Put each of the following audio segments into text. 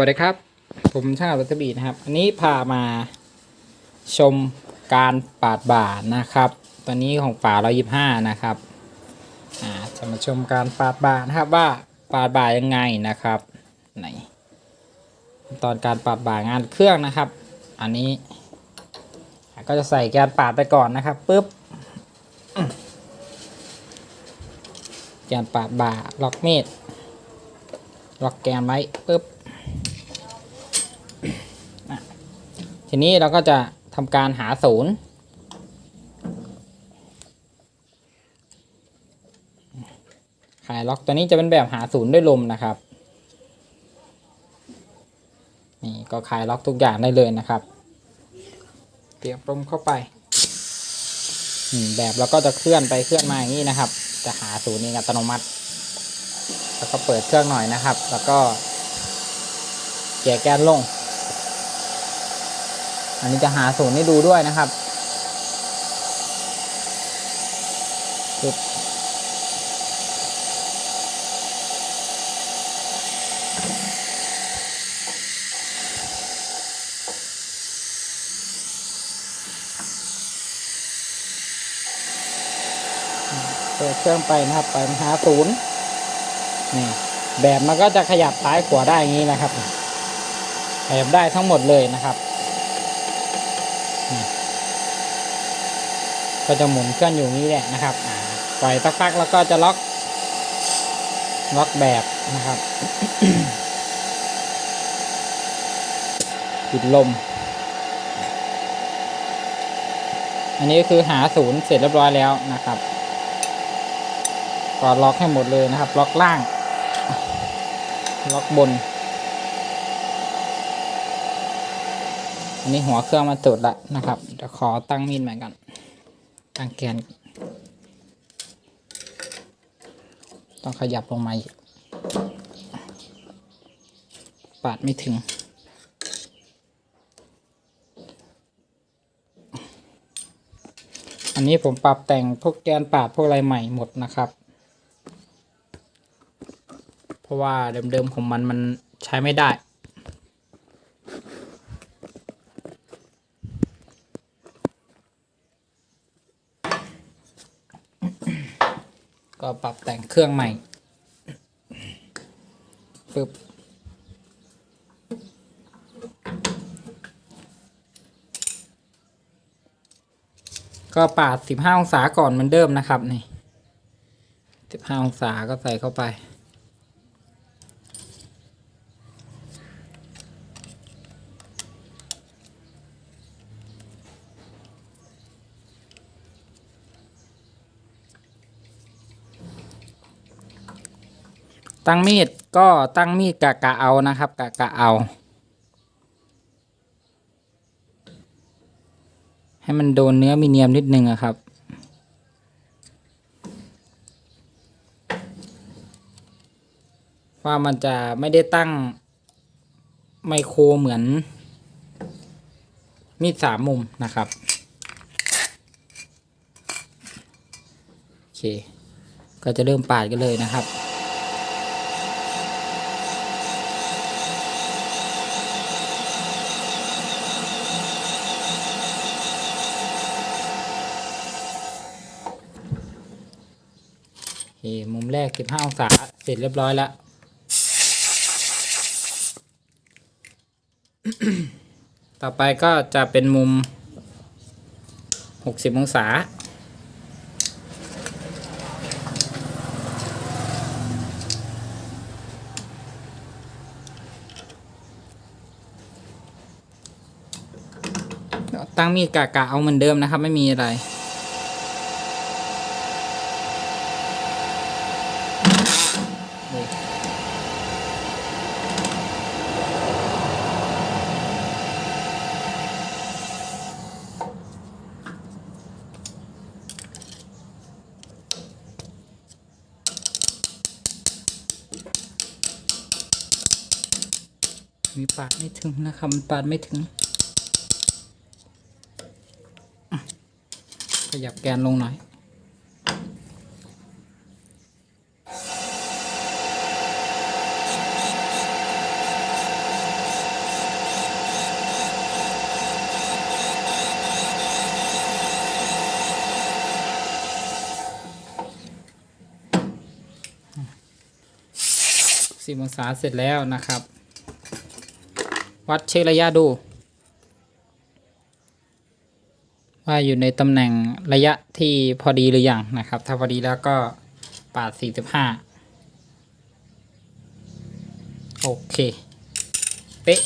สวัสดีครับ ผมช่างอัตบีนะครับ อันนี้พามาชมการปาดบ่านะครับ ตอนนี้ของฝาเรายิบห้านะครับอ่าจะมาชมการปาดบ่านะครับว่าปาดบ่ายังไงนะครับไหนตอนการปาดบ่างานเครื่องนะครับ อันนี้ ก็จะใส่แกนปาดไปก่อนนะครับปุ๊บแกนปาดบ่าล็อกเมดล็อกแกนไว้ปุ๊บ ทีนี้เราก็จะทำการหาศูนย์ขายล็อกตัวนี้จะเป็นแบบหาศูนย์ด้วยลมนะครับ นี่ก็ขายล็อกทุกอย่างได้เลยนะครับเตียมลมเข้าไปแบบเราก็จะเคลื่อนไปเคลื่อนมาอย่างนี้นะครับ จะหาศูนย์เองอัตโนมัติ แล้วก็เปิดเครื่องหน่อยนะครับ แล้วก็แกะแกนลง อันนี้จะหาศูนย์ให้ดูด้วยนะครับปึ๊บเปิดเครื่องไปนะครับ ไปหาศูนย์นี่แบบมันก็จะขยับซ้ายขวาได้อย่างนี้นะครับขยับได้ทั้งหมดเลยนะครับ ก็จะหมุนเคลื่อนอยู่นี้แหละนะครับปล่อยสักพักแล้วก็จะล็อก ล็อกแบบนะครับปิดลม อันนี้คือหาศูนย์เสร็จเรียบร้อยแล้วนะครับก็ล็อกให้หมดเลยนะครับ ล็อกล่าง ล็อกบน อันนี้หัวเครื่องมาจุดละนะครับเดี๋ยวขอตั้งมีดใหม่ก่อนตั้งแกน ต้องขยับลงมาอีก ปาดไม่ถึง อันนี้ผมปรับแต่งพวกแกนปาดพวกอะไรใหม่หมดนะครับ เพราะว่าเดิมๆของมันมันใช้ไม่ได้ ก็ปรับแต่งเครื่องใหม่ปึ๊บก็ปาด 15 องศาก่อนเหมือนเดิมนะครับ นี่ 15 องศาก็ใส่เข้าไป ตั้งมีดก็ตั้งมีดกะกะเอานะครับกะกะเอา ให้มันโดนเนื้อมีเนียมนิดนึงอะครับ ว่ามันจะไม่ได้ตั้งไมโครเหมือน มีดสามมุมนะครับโอเค ก็จะเริ่มปาดกันเลยนะครับ เคมุมแรก 15 องศา เสร็จเรียบร้อยแล้ว ต่อไปก็จะเป็นมุม 60 องศา ตั้งมีดกะกะเอาเหมือนเดิมนะครับ ไม่มีอะไราดไม่ถึงนะคะมันปาดไม่ถึง ขยับแกนลงหน่อยสิบองศาเสร็จแล้วนะครับ วัดเช็คระยะดู ว่าอยู่ในตำแหน่งระยะที่พอดีหรือยังนะครับ ถ้าพอดีแล้วก็ปาด 45 โอเค เป๊ะ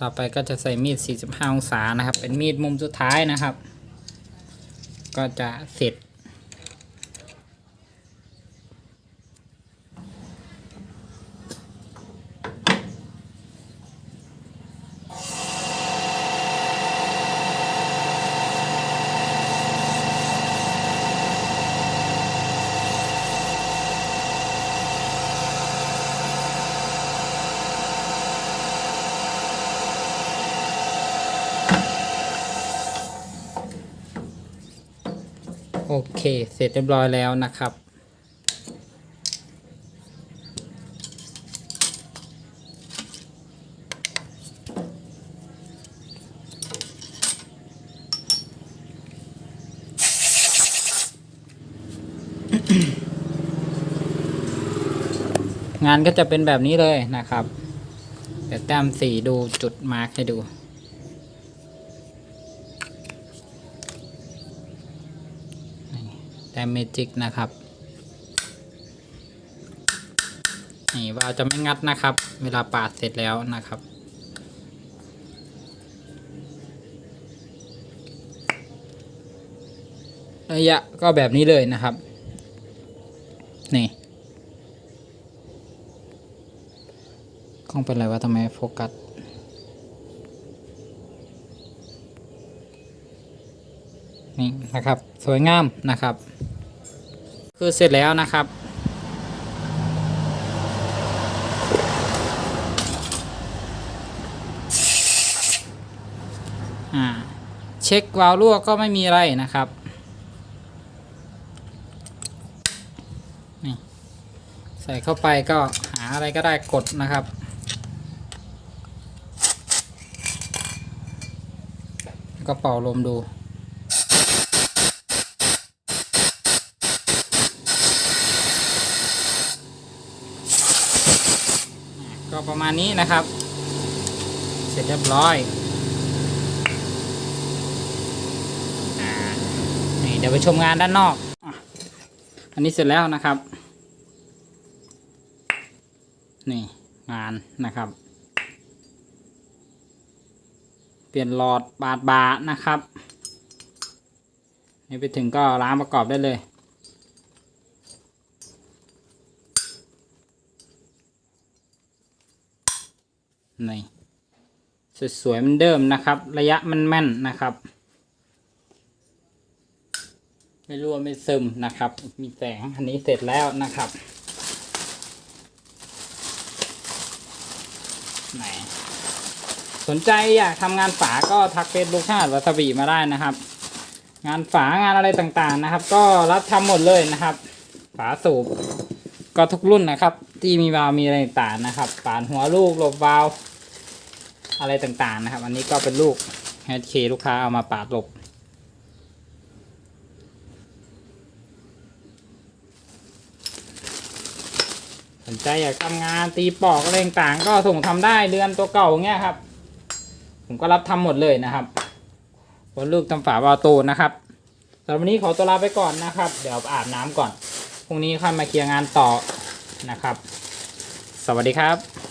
ต่อไปก็จะใส่มีด 45 องศานะครับ เป็นมีดมุมสุดท้ายนะครับ ก็จะเสร็จ อเค เสร็จเรียบร้อยแล้วนะครับ งานก็จะเป็นแบบนี้เลยนะครับ เดี๋ยวแต้มสีดูจุดมาร์กให้ดู แต้มเมจิกนะครับนี่วาลจะไม่งัดนะครับ เวลาปาดเสร็จแล้วนะครับ ระยะก็แบบนี้เลยนะครับ นี่กล้องเป็นไรวะทำไมโฟกัส นี่นะครับ สวยงามนะครับ คือเสร็จแล้วนะครับอ่าเช็ควาล์วรั่วก็ไม่มีอะไรนะครับนี่ใส่เข้าไปก็หาอะไรก็ได้กดนะครับก็เป่าลมดู ประมาณนี้นะครับ เสร็จเรียบร้อยอนี่เดี๋ยวไปชมงานด้านนอก อันนี้เสร็จแล้วนะครับ นี่งานนะครับ เปลี่ยนหลอดบาดบานะครับ นี่ไปถึงก็ล้างประกอบได้เลย นี่สวยๆเหมือนเดิมนะครับ ระยะมันแม่นนะครับ ไม่รั่วไม่ซึมนะครับ มีแสงอันนี้เสร็จแล้วนะครับไหนสนใจอยากทำงานฝาก็ทักเฟซบุ๊กชาติวัสบีมาได้นะครับ งานฝางานอะไรต่างๆนะครับ ก็รับทำหมดเลยนะครับ ฝาสูบก็ทุกรุ่นนะครับ ที่มีวาล์วมีอะไรต่างๆนะครับฝานหัวลูกหลบวาล์ว อะไรต่างๆนะครับ อันนี้ก็เป็นลูก HK ลูกค้าเอามาปาดหลบสนใจอยากทำงานตีปอกอะไรต่างๆ ก็ส่งทำได้เรือนตัวเก่าเงี้ยครับ ผมก็รับทำหมดเลยนะครับหัวลูกตำฝาวาโตนะครับสำหรับวันนี้ขอตัวลาไปก่อนนะครับ เดี๋ยวอาบน้ำก่อนพรุ่งนี้ค่อยมาเคลียร์งานต่อนะครับ สวัสดีครับ